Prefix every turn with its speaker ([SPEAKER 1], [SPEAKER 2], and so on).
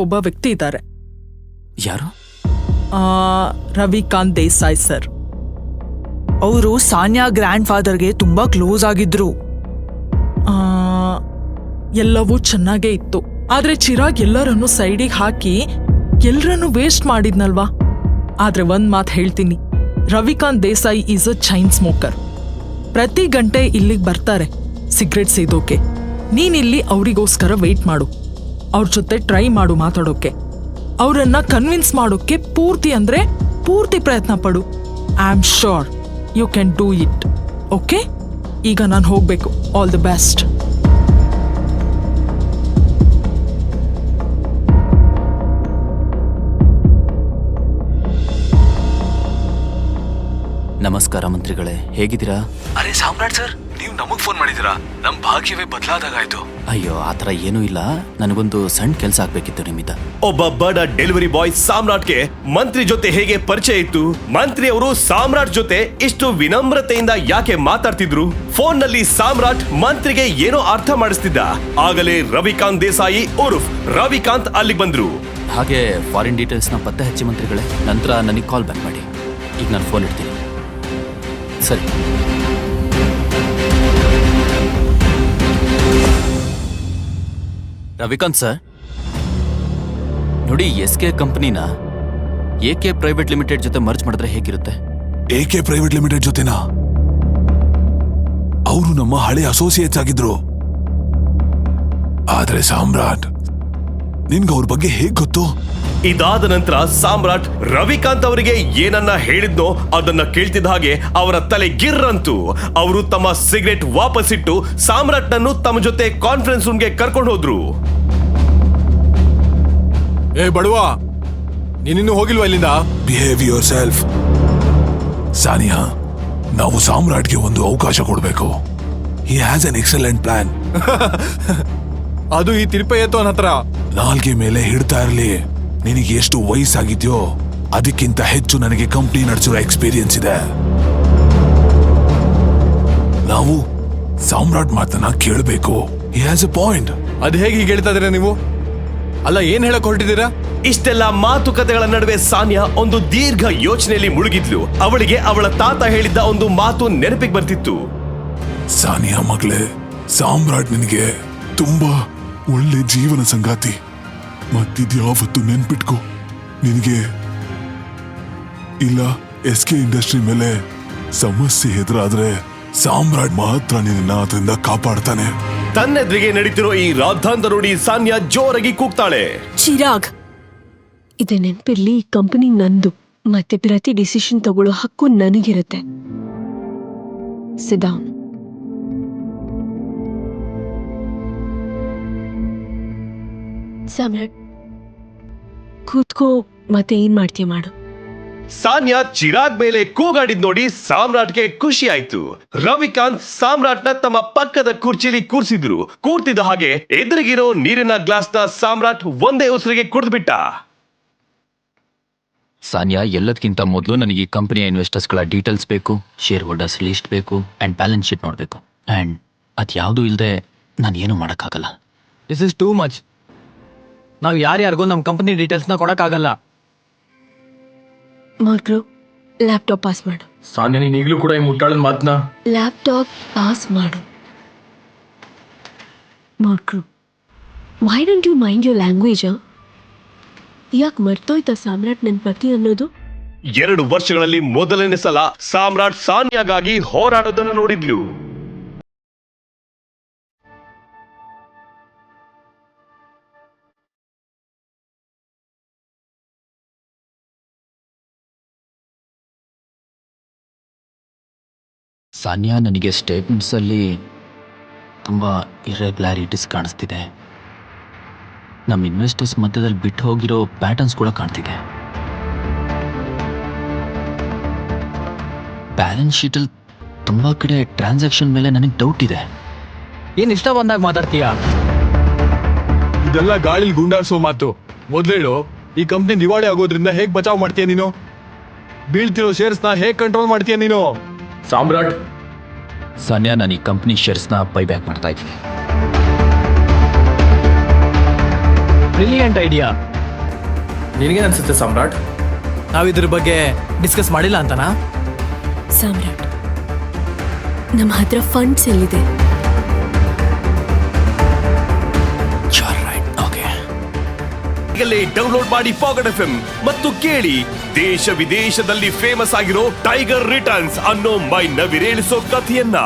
[SPEAKER 1] ಒಬ್ಬ ವ್ಯಕ್ತಿ ಇದ್ದಾರೆ.
[SPEAKER 2] ಯಾರು?
[SPEAKER 1] ರವಿಕಾಂತ್ ದೇಸಾಯಿ ಸರ್.
[SPEAKER 3] ಅವರು ಸಾನ್ಯಾ ಗ್ರ್ಯಾಂಡ್ ಫಾದರ್ಗೆ ತುಂಬಾ ಕ್ಲೋಸ್ ಆಗಿದ್ರು.
[SPEAKER 1] ಆ, ಎಲ್ಲವೂ ಚೆನ್ನಾಗೇ ಇತ್ತು. ಆದ್ರೆ ಚಿರಾಗ್ ಎಲ್ಲರನ್ನು ಸೈಡಿಗೆ ಹಾಕಿ ಎಲ್ಲರನ್ನು ವೇಸ್ಟ್ ಮಾಡಿದ್ನಲ್ವಾ? ಆದ್ರೆ ಒಂದ್ ಮಾತು ಹೇಳ್ತೀನಿ. Ravikant Desai is a chain smoker. ಪ್ರತಿ ಗಂಟೆ ಇಲ್ಲಿಗೆ ಬರ್ತಾರೆ ಸಿಗರೆಟ್ ಸೇದೋಕೆ. ನೀನಿಲ್ಲಿ ಅವರಿಗೋಸ್ಕರ ವೆಯ್ಟ್ ಮಾಡು. ಅವ್ರ ಜೊತೆ ಟ್ರೈ ಮಾಡು ಮಾತಾಡೋಕೆ. ಅವರನ್ನ ಕನ್ವಿನ್ಸ್ ಮಾಡೋಕೆ ಪೂರ್ತಿ ಅಂದ್ರೆ ಪೂರ್ತಿ ಪ್ರಯತ್ನ ಪಡು. I am sure you can do it okay ಈಗ ನಾನು ಹೋಗಬೇಕು. ಆಲ್ ದಿ ಬೆಸ್ಟ್
[SPEAKER 2] ನಮಸ್ಕಾರ ಮಂತ್ರಿಗಳೇ ಹೇಗಿದ್ದೀರಾ?
[SPEAKER 4] ಅರೆ ಸಾಮ್ರಾಟ್ ಸರ್ ನೀವು ನಮಗ್ ಫೋನ್ ಮಾಡಿದೀರಾ ನಮ್ ಭಾಗ್ಯವೇ ಬದಲಾದಾಗಾಯ್ತು.
[SPEAKER 2] ಅಯ್ಯೋ ಆ ಥರ ಏನೂ ಇಲ್ಲ. ನನಗೊಂದು ಸಣ್ಣ ಕೆಲಸ ಆಗ್ಬೇಕಿತ್ತು ನಿಮ್ಮಿಂದ.
[SPEAKER 5] ಒಬ್ಬ ಬಡ ಡೆಲಿವರಿ ಬಾಯ್ ಸಾಮ್ರಾಟ್ಗೆ ಮಂತ್ರಿ ಜೊತೆ ಹೇಗೆ ಪರಿಚಯ ಇತ್ತು? ಮಂತ್ರಿ ಅವರು ಸಾಮ್ರಾಟ್ ಜೊತೆ ಇಷ್ಟು ವಿನಮ್ರತೆಯಿಂದ ಯಾಕೆ ಮಾತಾಡ್ತಿದ್ರು? ಫೋನ್ನಲ್ಲಿ ಸಾಮ್ರಾಟ್ ಮಂತ್ರಿಗೆ ಏನೋ ಅರ್ಥ ಮಾಡಿಸ್ತಿದ್ದ. ಆಗಲೇ ರವಿಕಾಂತ್ ದೇಸಾಯಿ ಉರ್ಫ್ ರವಿಕಾಂತ್ ಅಲ್ಲಿಗೆ ಬಂದ್ರು.
[SPEAKER 2] ಹಾಗೆ ಫಾರಿನ್ ಡೀಟೇಲ್ಸ್ನ ಪತ್ತೆ ಹಚ್ಚಿ ಮಂತ್ರಿಗಳೇ ನಂತರ ನನಗೆ ಕಾಲ್ ಬ್ಯಾಕ್ ಮಾಡಿ. ಈಗ ನಾನು ಫೋನ್ ಇಡ್ತೀನಿ. ಸರಿ. ರವಿಕಾಂತ್ ಸರ್ ನೋಡಿ ಎಸ್ ಕೆ ಕಂಪನಿನ ಎ ಕೆ ಪ್ರೈವೇಟ್ ಲಿಮಿಟೆಡ್ ಜೊತೆ ಮರ್ಜ್ ಮಾಡಿದ್ರೆ ಹೇಗಿರುತ್ತೆ?
[SPEAKER 4] ಎ ಕೆ ಪ್ರೈವೇಟ್ ಲಿಮಿಟೆಡ್ ಜೊತೆನಾ? ಅವರು ನಮ್ಮ ಹಳೆ ಅಸೋಸಿಯೇಟ್ಸ್ ಆಗಿದ್ರು. ಆದ್ರೆ ಸಾಮ್ರಾಟ್ ನಿನ್ಗೆ ಅವ್ರ ಬಗ್ಗೆ ಹೇಗ್ ಗೊತ್ತು?
[SPEAKER 5] ಇದಾದ ನಂತರ ಸಾಮ್ರಾಟ್ ರವಿಕಾಂತ್ ಅವರಿಗೆ ಏನನ್ನ ಹೇಳಿದ್ನೋ ಅದನ್ನ ಕೇಳ್ತಿದ್ದ ಹಾಗೆ ಅವರ ತಲೆ ಗಿರ್ರಂತು. ಅವರು ತಮ್ಮ ಸಿಗರೆಟ್ ವಾಪಸ್ಸಿಟ್ಟು ಸಾಮ್ರಾಟ್ನನ್ನು ತಮ್ಮ ಜೊತೆ ಕಾನ್ಫರೆನ್ಸ್ ರೂಮ್ಗೆ ಕರ್ಕೊಂಡು ಹೋದ್ರು.
[SPEAKER 6] ಏ ಬಡುವ ನೀನಿನ್ನೂ ಹೋಗಿಲ್ವಾ ಇಲ್ಲಿಂದ?
[SPEAKER 4] ಬಿಹೇವ್ ಯುವರ್ ಸೆಲ್ಫ್ ಸಾನಿಯಾ ನಾವು ಸಾಮ್ರಾಟ್ಗೆ ಒಂದು ಅವಕಾಶ ಕೊಡಬೇಕು. He has an excellent plan
[SPEAKER 6] ಅದು ಈ ತಿರುಪಯ್ಯತ್ತು ಹತ್ರ?
[SPEAKER 4] ನಾಲ್ಗೆ ಮೇಲೆ ಹಿಡ್ತಾ ಇರ್ಲಿ. ನಿನಗೆ ಎಷ್ಟು ವಯಸ್ಸಾಗಿದ್ಯೋ ಅದಕ್ಕಿಂತ ಹೆಚ್ಚು ನನಗೆ ಕಂಪ್ನಿ ನಡೆಸಿರೋ ಎಕ್ಸ್ಪೀರಿಯನ್ಸ್ ಇದೆ. ನಾವು ಸಾಮ್ರಾಟ್ ಮಾತನ್ನ ಕೇಳಬೇಕು. ಹ್ಯಾಸ್ ಎ ಪಾಯಿಂಟ್
[SPEAKER 6] ಅದ್ ಹೇಗೆ ಹೀಗೆ ಹೇಳ್ತಾ ಇದ್ರೆ ನೀವು? ಅಲ್ಲ ಏನ್ ಹೇಳಕ್ ಹೊರಟಿದ್ದೀರಾ?
[SPEAKER 5] ಇಷ್ಟೆಲ್ಲ ಮಾತುಕತೆಗಳ ನಡುವೆ ಸಾನ್ಯಾ ಒಂದು ದೀರ್ಘ ಯೋಚನೆಯಲ್ಲಿ ಮುಳುಗಿದ್ಲು. ಅವಳಿಗೆ ಅವಳ ತಾತ ಹೇಳಿದ್ದ ಒಂದು ಮಾತು ನೆನಪಿಗೆ ಬರ್ತಿತ್ತು.
[SPEAKER 4] ಸಾನಿಯಾ ಮಗಳೇ ಸಾಮ್ರಾಟ್ ನಿನಗೆ ತುಂಬಾ ಒಳ್ಳೆ ಜೀವನ ಸಂಗಾತಿ. ಮತ್ತಿದ್ಯಾವತ್ತು ನೆನ್ಪಿಟ್ಕೊ. ನಿನಗೆ ಇಲ್ಲ ಎಸ್ ಕೆ ಇಂಡಸ್ಟ್ರಿ ಮೇಲೆ ಸಮಸ್ಯೆ ಎದುರಾದ್ರೆ ಸಾಮ್ರಾಟ್ ಮಾತ್ರ ನಿನ್ನ ಅದರಿಂದ ಕಾಪಾಡ್ತಾನೆ.
[SPEAKER 5] ತನ್ನೆದ್ರಿಗೆ ನಡೀತಿರೋ ಈ ರಾಧಾಂತ ನೋಡಿ ಸಾನ್ಯಾ ಜೋರಾಗಿ ಕೂಗ್ತಾಳೆ.
[SPEAKER 7] ಚಿರಾಗ್ ಇದೆ ನೆನ್ಪಿರ್ಲಿ ಈ ಕಂಪನಿ ನಂದು. ಮತ್ತೆ ಪ್ರತಿ ಡಿಸಿಷನ್ ತಗೊಳ್ಳೋ ಹಕ್ಕು ನನಗಿರುತ್ತೆ. ಸಿಡೌನ್ ಸಾಮ್ರಾಟ್ ಕೂತ್ಕೋ ಮತ್ತೆ ಏನ್ ಮಾಡ್ತೀಯ ಮಾಡು.
[SPEAKER 5] ಸಾನ್ಯಾ ಚಿರಾಗ್ ಮೇಲೆ ಕೂಗಾಡಿದ್ ನೋಡಿ ಸಾಮ್ರಾಟ್ಗೆ ಖುಷಿ ಆಯ್ತು. ರವಿಕಾಂತ್ ಸಾಮ್ರಾಟ್ನ ತಮ್ಮ ಪಕ್ಕದ ಕುರ್ಚಿಲಿ ಕೂರ್ಸಿದ್ರು. ಕೂರ್ತಿದ್ದ ಹಾಗೆ ಎದುರಿಗಿರೋ ನೀರಿನ ಗ್ಲಾಸ್ನ ಸಾಮ್ರಾಟ್ ಒಂದೇ ಉಸಿರಿಗೆ ಕುಡಿದ್ಬಿಟ್ಟ.
[SPEAKER 2] ಸಾನ್ಯಾ ಎಲ್ಲದಕ್ಕಿಂತ ಮೊದಲು ನನಗೆ ಈ ಕಂಪನಿಯ ಇನ್ವೆಸ್ಟರ್ಸ್ಗಳ ಡೀಟೇಲ್ಸ್ ಬೇಕು ಶೇರ್ ಹೋಲ್ಡರ್ಸ್ ಲಿಸ್ಟ್ ಬೇಕು ಆ್ಯಂಡ್ ಬ್ಯಾಲೆನ್ಸ್ ಶೀಟ್ ನೋಡಬೇಕು. ಆ್ಯಂಡ್ ಅದು ಯಾವುದೂ ಇಲ್ಲದೆ ನಾನು ಏನು ಮಾಡೋಕ್ಕಾಗಲ್ಲ.
[SPEAKER 8] ದಿಸ್ ಇಸ್ ಟೂ ಮಚ್ ನಾವು ಯಾರ್ಯಾರಿಗೂ ನಮ್ಮ ಕಂಪನಿ ಡೀಟೇಲ್ಸ್ನ ಕೊಡೋಕ್ಕಾಗಲ್ಲ.
[SPEAKER 7] ಮಗ್ರು ಲ್ಯಾಪ್ಟಾಪ್ ಪಾಸ್ ಮಾಡು.
[SPEAKER 6] ಸಾನ್ಯ ನೀನ್ ಈಗಲೂ ಕೂಡ ಈ ಮುಟ್ಟಾಳನ್ ಮಾತನ್ನ
[SPEAKER 7] ಲ್ಯಾಪ್ಟಾಪ್ ಪಾಸ್ ಮಾಡು. ಮಕ್ರು why don't you mind your language ಯಾಕೆ ಮರ್ತೋಯ್ತಾ ಸಾಮ್ರಾಟ್ ನನ್ನ ಪತಿ ಅನ್ನೋದು?
[SPEAKER 5] ಎರಡು ವರ್ಷಗಳಲ್ಲಿ ಮೊದಲನೇ ಸಲ ಸಾಮ್ರಾಟ್ ಸಾನ್ಯಾಗಾಗಿ ಹೋರಾಡೋದನ್ನು ನೋಡಿದ್ಲು.
[SPEAKER 2] ಸಾನ್ಯಾ ನನಗೆ ಸ್ಟೇಟ್ಮೆಂಟ್ಸಲ್ಲಿ ತುಂಬ ಇರೆಗ್ಯುಲಾರಿಟೀಸ್ ಕಾಣಿಸ್ತಿದೆ. ನಮ್ಮ ಇನ್ವೆಸ್ಟರ್ಸ್ ಮಧ್ಯದಲ್ಲಿ ಬಿಟ್ಟು ಹೋಗಿರೋ ಪ್ಯಾಟರ್ನ್ಸ್ ಕೂಡ ಕಾಣ್ತಿದೆ. ಬ್ಯಾಲೆನ್ಸ್ ಶೀಟಲ್ಲಿ ತುಂಬ ಕಡೆ ಟ್ರಾನ್ಸಾಕ್ಷನ್ ಮೇಲೆ ನನಗೆ ಡೌಟ್ ಇದೆ.
[SPEAKER 8] ಏನು ಇಷ್ಟ ಬಂದಾಗ ಮಾತಾಡ್ತೀಯ?
[SPEAKER 6] ಇದೆಲ್ಲ ಗಾಳಿಲಿ ಗುಂಡಾಸೋ ಮಾತು. ಮೊದಲೇಳು ಈ ಕಂಪ್ನಿ ದಿವಾಳಿ ಆಗೋದ್ರಿಂದ ಹೇಗೆ ಬಚಾವ್ ಮಾಡ್ತೀಯ ನೀನು? ಬೀಳ್ತಿರೋ ಶೇರ್ಸ್ನ ಹೇಗೆ ಕಂಟ್ರೋಲ್ ಮಾಡ್ತೀಯ ನೀನು? ಸಾಮ್ರಾಟ್.
[SPEAKER 2] ಸಾನ್ಯಾ ನಾನು ಈ ಕಂಪ್ನಿ ಶೇರ್ಸ್ನ ಬೈ ಬ್ಯಾಕ್ ಮಾಡ್ತಾ ಇದ್ದೀನಿ.
[SPEAKER 8] ಬ್ರಿಲಿಯಂಟ್ ಐಡಿಯಾ
[SPEAKER 9] ನಿನಗೇನು ಅನ್ಸುತ್ತೆ ಸಾಮ್ರಾಟ್?
[SPEAKER 8] ನಾವು ಇದ್ರ ಬಗ್ಗೆ ಡಿಸ್ಕಸ್ ಮಾಡಿಲ್ಲ ಅಂತನಾ?
[SPEAKER 7] ಸಾಮ್ರಾಟ್ ನಮ್ಮ ಹತ್ರ ಫಂಡ್ಸ್ ಎಲ್ಲಿದೆ?
[SPEAKER 5] ಈಗಲೇ ಡೌನ್ಲೋಡ್ ಮಾಡಿ ಪಾಕೆಟ್ ಎಫ್ ಮತ್ತು ಕೇಳಿ ದೇಶ ವಿದೇಶದಲ್ಲಿ ಫೇಮಸ್ ಆಗಿರೋ ಟೈಗರ್ ರಿಟರ್ನ್ಸ್ ಅನ್ನೋ ಮೈ ನವಿರೇಳಿಸೋ ಕಥೆಯನ್ನ.